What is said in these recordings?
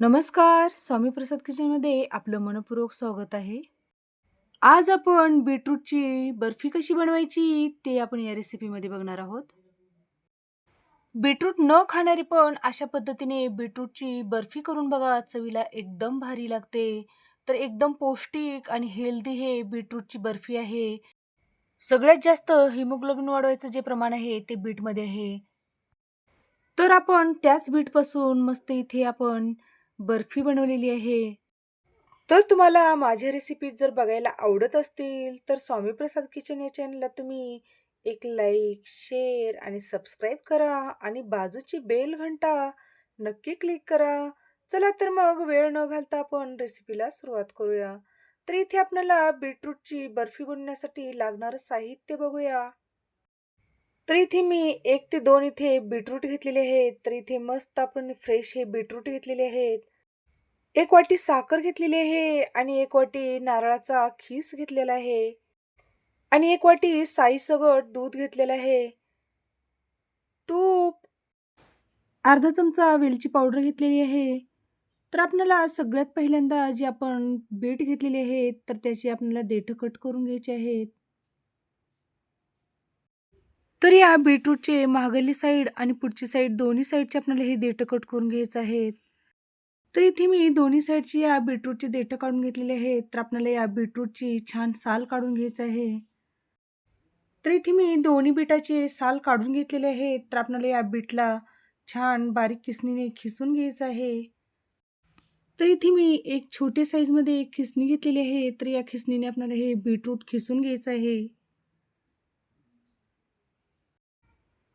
नमस्कार. स्वामी प्रसाद किचनमध्ये आपलं मनपूर्वक स्वागत आहे. आज आपण बीटरूटची बर्फी कशी बनवायची ते आपण या रेसिपीमध्ये बघणार आहोत. बीटरूट न खाणारे पण अशा पद्धतीने बीटरूटची बर्फी करून बघा. चवीला एकदम भारी लागते. तर एकदम पौष्टिक आणि हेल्दी हे बीटरूटची बर्फी आहे. सगळ्यात जास्त हिमोग्लोबिन वाढवायचं जे प्रमाण आहे ते बीटमध्ये आहे. तर आपण त्याच बीटपासून मस्त इथे आपण बर्फी बनवलेली आहे. तर तुम्हाला माझ्या रेसिपीज जर बघायला आवडत असतील, तर स्वामी प्रसाद किचन या चॅनलला तुम्ही एक लाईक, शेअर आणि सबस्क्राईब करा आणि बाजूची बेल घंटा नक्की क्लिक करा. चला तर मग वेळ न घालता आपण रेसिपीला सुरुवात करूया. तर इथे आपल्याला बीटरूटची बर्फी बनवण्यासाठी लागणारं साहित्य बघूया. तर इथे मी एक ते दोन इथे बीटरूट घेतलेले आहेत. तर इथे मस्त आपण फ्रेश हे बीटरूट घेतलेले आहेत. एक वाटी साखर घेतलेली आहे आणि एक वाटी नारळाचा खीस घेतलेला आहे आणि एक वाटी साईसगट दूध घेतलेलं आहे. तूप, अर्धा चमचा वेलची पावडर घेतलेली आहे. तर आपल्याला सगळ्यात पहिल्यांदा जे आपण बीट घेतलेले आहेत, तर त्याची आपल्याला देठं कट करून घ्यायची आहेत. तर या बीटरूटचे मागली साईड आणि पुढची साईड दोन्ही साईडचे आपल्याला हे देठं कट करून घ्यायचं आहेत. तर इथे मी दोन्ही साईडची या बीटरूटची देठं काढून घेतलेली आहेत. तर आपल्याला या बीटरूटची छान साल काढून घ्यायचं आहे. तर इथे मी दोन्ही बीटाचे साल काढून घेतलेले आहेत. तर आपल्याला या बीटला छान बारीक किसणीने खिसून घ्यायचं आहे. तर इथे मी एक छोट्या साईजमध्ये एक खिसणी घेतलेली आहे. तर या खिसणीने आपल्याला हे बीटरूट खिसून घ्यायचं आहे.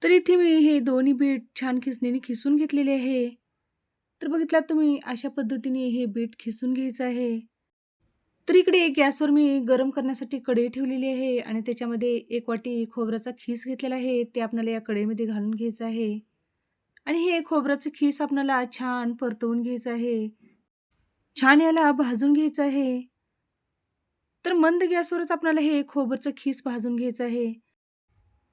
तर इथे मी हे दोन्ही बीट छान खिसणीने खिसून घेतलेले आहे. तर बघितलात तुम्ही अशा पद्धतीने हे बीट खिसून घ्यायचं आहे. तर इकडे गॅसवर मी गरम करण्यासाठी कढई ठेवलेली आहे आणि त्याच्यामध्ये एक वाटी खोबऱ्याचा खीस घेतलेला आहे. ते आपल्याला या कढईमध्ये घालून घ्यायचं आहे आणि हे खोबऱ्याचं खीस आपल्याला छान परतवून घ्यायचं आहे. छान याला भाजून घ्यायचं आहे. तर मंद गॅसवरच आपल्याला हे खोबरचं खीस भाजून घ्यायचं आहे.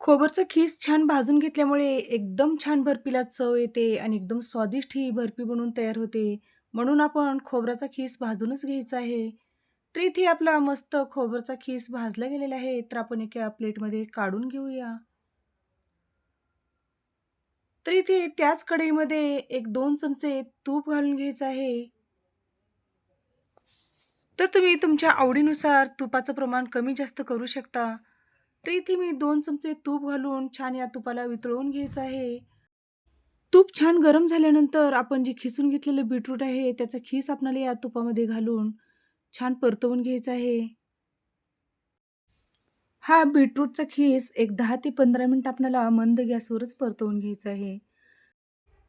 खोबरचं खीस छान भाजून घेतल्यामुळे एकदम छान बर्फीला चव येते आणि एकदम स्वादिष्ट ही बर्फी बनवून तयार होते. म्हणून आपण खोबऱ्याचा खीस भाजूनच घ्यायचा आहे. तर इथे आपला मस्त खोबरचा खीस भाजला गेलेला आहे. तर आपण एका प्लेटमध्ये काढून घेऊया. तर इथे त्याच कढईमध्ये 1-2 चमचे तूप घालून घ्यायचं आहे. तर तुम्ही तुमच्या आवडीनुसार तुपाचं प्रमाण कमी जास्त करू शकता. तर इथे मी दोन चमचे तूप घालून छान या तुपाला वितळवून घ्यायचं आहे. तूप छान गरम झाल्यानंतर आपण जे खिसून घेतलेलं बीटरूट आहे, त्याचा खीस आपल्याला या तुपामध्ये घालून छान परतवून घ्यायचा आहे. हा बीटरूटचा खीस एक दहा ते 15 मिनिट आपल्याला मंद गॅसवरच परतवून घ्यायचा आहे.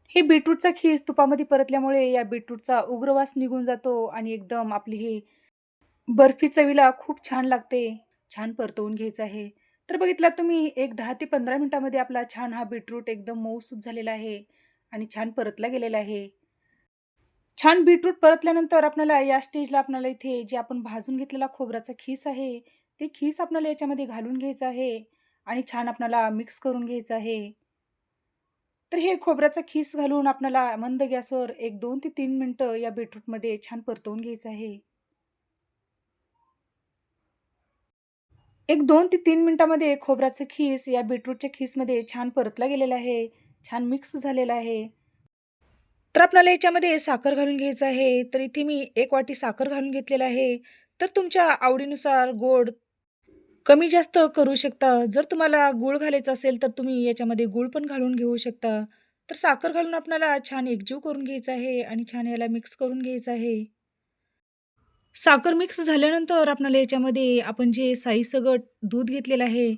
हे बीटरूटचा खीस तुपामध्ये परतल्यामुळे या बीटरूटचा उग्रवास निघून जातो आणि एकदम आपली हे बर्फी चवीला खूप छान लागते. छान परतवून घ्यायचं आहे. तर बघितला तुम्ही एक दहा ते पंधरा मिनटामध्ये आपला छान हा बीटरूट एकदम मऊसूत झालेला आहे आणि छान परतला गेलेला आहे. छान बीटरूट परतल्यानंतर आपल्याला या स्टेजला आपल्याला इथे जे आपण भाजून घेतलेला खोबऱ्याचा खीस आहे, ते खीस आपल्याला याच्यामध्ये घालून घ्यायचं आहे आणि छान आपल्याला मिक्स करून घ्यायचं आहे. तर हे खोबऱ्याचा खीस घालून आपल्याला मंद गॅसवर एक दोन ते तीन मिनटं या बीटरूटमध्ये छान परतवून घ्यायचं आहे. एक दोन ते तीन मिनटामध्ये खोबऱ्याचं खीस या बीटरूटच्या खीसमध्ये छान परतला गेलेला आहे. छान मिक्स झालेला आहे. तर आपल्याला याच्यामध्ये साखर घालून घ्यायचं आहे. तर इथे मी एक वाटी साखर घालून घेतलेलं आहे. तर तुमच्या आवडीनुसार गोड कमी जास्त करू शकता. जर तुम्हाला गूळ घालायचं असेल, तर तुम्ही याच्यामध्ये गूळ पण घालून घेऊ शकता. तर साखर घालून आपल्याला छान एकजीव करून घ्यायचं आहे आणि छान याला मिक्स करून घ्यायचं आहे. साखर मिक्स झाल्यानंतर आपल्याला याच्यामध्ये आपण जे साईसगट दूध घेतलेलं आहे,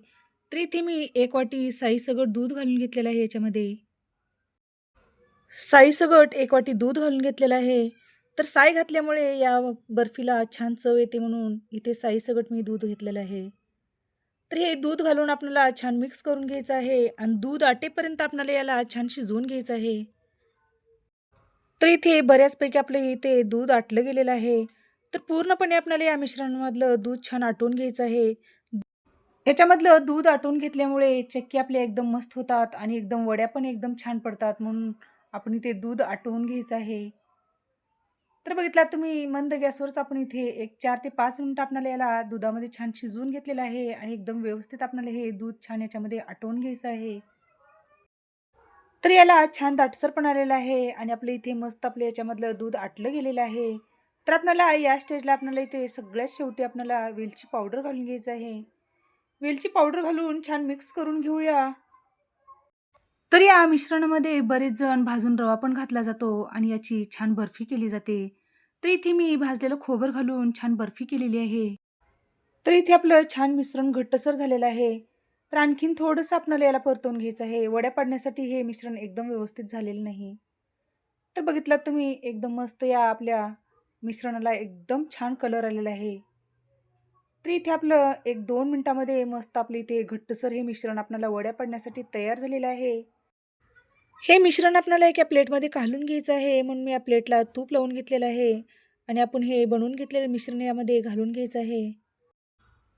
तर इथे मी एक वाटी साईसगट दूध घालून घेतलेलं आहे याच्यामध्ये. साईसगट एक वाटी दूध घालून घेतलेलं आहे. तर साय घातल्यामुळे या बर्फीला छान चव येते म्हणून इथे साईसगट मी दूध घेतलेलं आहे. तर हे दूध घालून आपल्याला छान मिक्स करून घ्यायचं आहे आणि दूध आटेपर्यंत आपल्याला याला छान शिजवून घ्यायचं आहे. तर इथे बऱ्याचपैकी आपलं इथे दूध आटलं गेलेलं आहे. तर पूर्णपणे आपल्याला या मिश्रणामधलं दूध छान आटवून घ्यायचं आहे. याच्यामधलं दूध आटवून घेतल्यामुळे चक्की आपल्या एकदम मस्त होतात आणि एकदम वड्या पण एकदम छान पडतात. म्हणून आपण इथे दूध आटवून घ्यायचं आहे. तर बघितलात तुम्ही मंद गॅसवरच आपण इथे एक चार ते पाच मिनटं आपल्याला याला दुधामध्ये छान शिजवून घेतलेलं आहे आणि एकदम व्यवस्थित आपल्याला हे दूध छान याच्यामध्ये आटवून घ्यायचं आहे. तर याला छान दाटसर पण आलेलं आहे आणि आपलं इथे मस्त आपलं याच्यामधलं दूध आटलं गेलेलं आहे. तर आपल्याला या स्टेजला आपल्याला इथे सगळ्यात शेवटी आपल्याला वेलची पावडर घालून घ्यायचं आहे. वेलची पावडर घालून छान मिक्स करून घेऊया. तर या मिश्रणामध्ये बरेच जण भाजून रवा पण घातला जातो आणि याची छान बर्फी केली जाते. तर इथे मी भाजलेलं खोबर घालून छान बर्फी केलेली आहे. तर इथे आपलं छान मिश्रण घट्टसर झालेलं आहे. तर आणखीन थोडंसं आपल्याला याला परतवून घ्यायचं आहे. वड्या पाडण्यासाठी हे मिश्रण एकदम व्यवस्थित झालेलं नाही. तर बघितलात तुम्ही एकदम मस्त या आपल्या मिश्रणाला एकदम छान कलर आलेला आहे. तर इथे आपलं एक दोन मिनटामध्ये मस्त आपलं इथे घट्टसर हे मिश्रण आपल्याला वड्या पडण्यासाठी तयार झालेलं आहे. हे मिश्रण आपल्याला एका प्लेटमध्ये काढून घ्यायचं आहे म्हणून मी या प्लेटला तूप लावून घेतलेलं आहे आणि आपण हे बनवून घेतलेलं मिश्रण यामध्ये घालून घ्यायचं आहे.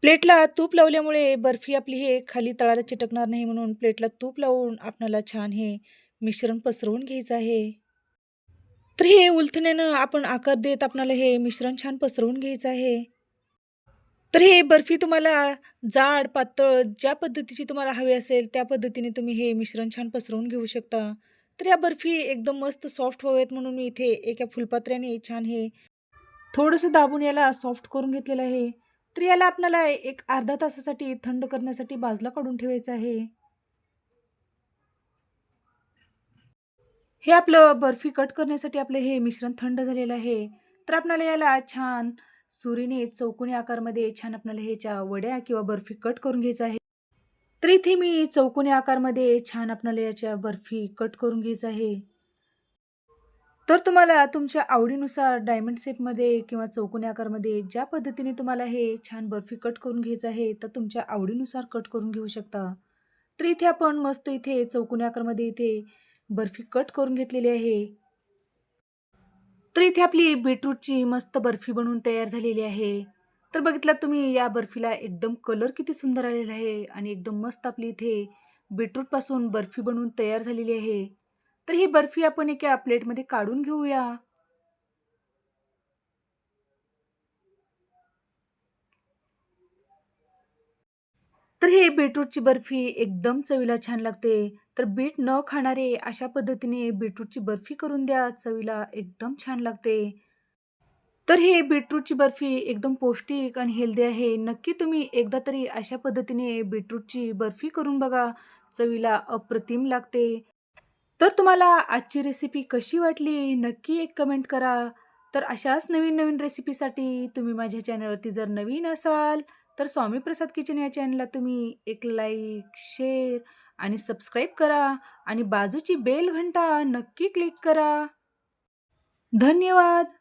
प्लेटला तूप लावल्यामुळे बर्फी आपली हे खाली तळाला चिटकणार नाही म्हणून प्लेटला तूप लावून आपल्याला छान हे मिश्रण पसरवून घ्यायचं आहे. तर हे उलथण्यानं आपण आकार देत आपणाला हे मिश्रण छान पसरवून घ्यायचं आहे. तर हे बर्फी तुम्हाला जाड, पातळ ज्या पद्धतीची तुम्हाला हवी असेल त्या पद्धतीने तुम्ही हे मिश्रण छान पसरवून घेऊ शकता. तर या बर्फी एकदम मस्त सॉफ्ट व्हाव्यात म्हणून मी इथे एका फुलपात्र्याने छान हे थोडंसं दाबून याला सॉफ्ट करून घेतलेलं आहे. तर याला आपल्याला एक अर्धा तासासाठी थंड करण्यासाठी बाजूला काढून ठेवायचं आहे. हे आपलं बर्फी कट करण्यासाठी आपलं हे मिश्रण थंड झालेलं आहे. तर आपल्याला याला छान सुरीने चौकोनी आकारमध्ये छान आपल्याला ह्याच्या वड्या किंवा बर्फी कट करून घ्यायचं आहे. तर इथे मी चौकोनी आकारमध्ये छान आपल्याला याच्या बर्फी कट करून घ्यायचं आहे. तर तुम्हाला तुमच्या आवडीनुसार डायमंड शेपमध्ये किंवा चौकोनी आकारमध्ये ज्या पद्धतीने तुम्हाला हे छान बर्फी कट करून घ्यायचं आहे, तर तुमच्या आवडीनुसार कट करून घेऊ शकता. तर इथे आपण मस्त इथे चौकोनी आकारमध्ये इथे बर्फी कट करून घेतलेली आहे. तर इथे आपली बीटरूटची मस्त बर्फी बनवून तयार झालेली आहे. तर बघितलात तुम्ही या बर्फीला एकदम कलर किती सुंदर आलेला आहे आणि एकदम मस्त आपली इथे बीटरूटपासून बर्फी बनवून तयार झालेली आहे. तर ही बर्फी आपण एका प्लेटमध्ये काढून घेऊया. तर हे बीटरूटची बर्फी एकदम चवीला छान लागते. तर बीट न खाणारे अशा पद्धतीने बीटरूटची बर्फी करून द्या. चवीला एकदम छान लागते. तर हे बीटरूटची बर्फी एकदम पौष्टिक आणि हेल्दी आहे. नक्की तुम्ही एकदा तरी अशा पद्धतीने बीटरूटची बर्फी करून बघा. चवीला अप्रतिम लागते. तर तुम्हाला आजची रेसिपी कशी वाटली? नक्की एक कमेंट करा. तर अशाच नवीन-नवीन रेसिपीसाठी तुम्ही माझ्या चॅनलवरती जर नवीन असाल, तर स्वामी प्रसाद किचन या चॅनलला तुम्ही एक लाईक, शेअर आणि सबस्क्राईब करा आणि बाजूची बेल घंटा नक्की क्लिक करा. धन्यवाद.